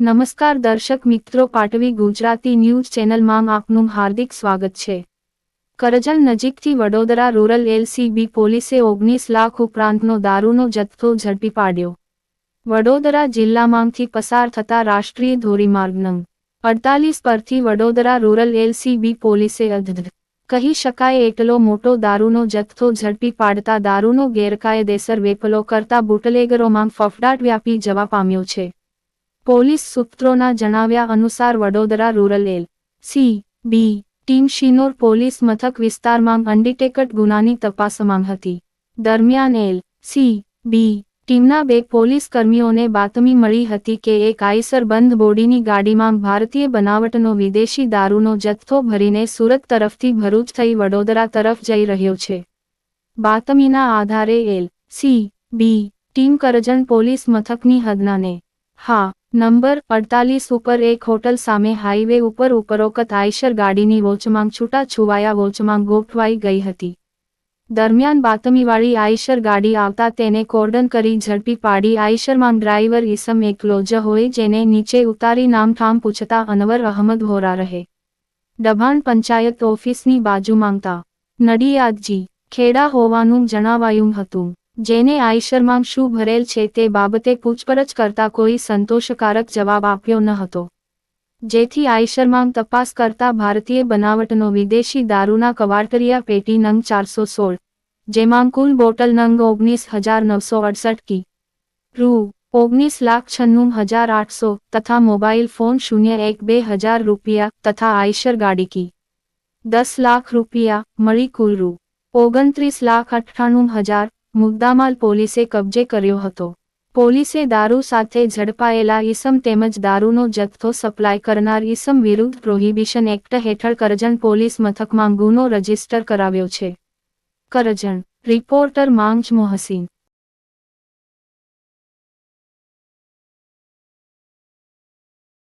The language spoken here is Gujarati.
નમસ્કાર દર્શક મિત્રો, પાટવી ગુજરાતી ન્યૂઝ ચેનલમાં આપનું હાર્દિક સ્વાગત છે. કરજણ નજીકથી વડોદરા રૂરલ એલસીબી પોલીસે ઓગણીસ લાખ ઉપરાંતનો દારૂનો જથ્થો ઝડપી પાડ્યો. વડોદરા જિલ્લામાંથી પસાર થતા રાષ્ટ્રીય ધોરીમાર્ગ નંગ અડતાલીસ પરથી વડોદરા રૂરલ એલસીબી પોલીસે અધધ. કહી શકાય એટલો મોટો દારૂનો જથ્થો ઝડપી પાડતા દારૂનો ગેરકાયદેસર વેપલો કરતા બુટલેગરોમાં ફફડાટ વ્યાપી જવા પામ્યો છે. પોલીસ સૂત્રોના જણાવ્યા અનુસાર Vadodara rural L. C. B. Team Shinor police મથક વિસ્તારમાં અનડિટેકટ ગુનાની તપાસમાં હતી. દરમિયાન એલ. સી. બી. ટીમના બે પોલીસ કર્મીઓને બાતમી મળી હતી કે એક આઈસર બંધ બોડીની ગાડીમાં ભારતીય બનાવટનો વિદેશી દારૂનો જથ્થો ભરીને સુરત તરફથી ભરૂચ થઈ વડોદરા તરફ જઈ રહ્યો છે. બાતમીના આધારે L. C. B. Team Karjan police મથકની હદનાને, હા નંબર અડતાલીસ ઉપર એક હોટલ સામે હાઈવે ઉપર ઉપરોક્ત આઈશર ગાડીની વોચમાંગ છૂટા છુવાયા વોચમાંગ ગોઠવાઈ ગઈ હતી. દરમિયાન બાતમીવાળી આઈશર ગાડી આવતા તેને કોર્ડન કરી ઝડપી પાડી આઈશરમાં ડ્રાઈવર ઈસમ એકલો જ હોય જેને નીચે ઉતારી નામઠામ પૂછતા અનવર અહમદ હોરા રહે. દભાણ પંચાયત ઓફિસની બાજુ માંગતા, નડિયાદજી, ખેડા હોવાનું જણાવાયું હતું. જેને આઈશરમાં શું ભરેલ છે તે બાબતે પૂછપરછ કરતા કોઈ સંતોષકારક જવાબ આપ્યો ન હતો. જેથી આઈશરમાં તપાસ કરતા ભારતીય બનાવટનો વિદેશી દારૂના કવાટરિયા પેટી નંગ ચારસો સોળ, જેમાં કુલ બોટલ નંગ ઓગણીસ હજાર નવસો અડસઠ કી. રૂ, ઓગણીસ લાખ છન્નું હજાર આઠસો તથા મોબાઈલ ફોન શૂન્ય એક બે હજાર રૂપિયા તથા આઈશર ગાડી કી. દસ લાખ રૂપિયા મળી કુલ રૂ, ઓગણત્રીસ લાખ અઠ્ઠાણું હજાર મુદ્દામાલ પોલીસે કબજે કર્યો હતો. પોલીસે દારૂ સાથે ઝડપાયેલા ઈસમ તેમજ દારૂનો જથ્થો સપ્લાય કરનાર ઈસમ વિરુદ્ધ પ્રોહિબિશન એક્ટ હેઠળ કરજણ પોલીસ મથકમાં ગુનો રજિસ્ટર કરાવ્યો છે. કરજણ, રિપોર્ટર માંગ મોહસીન.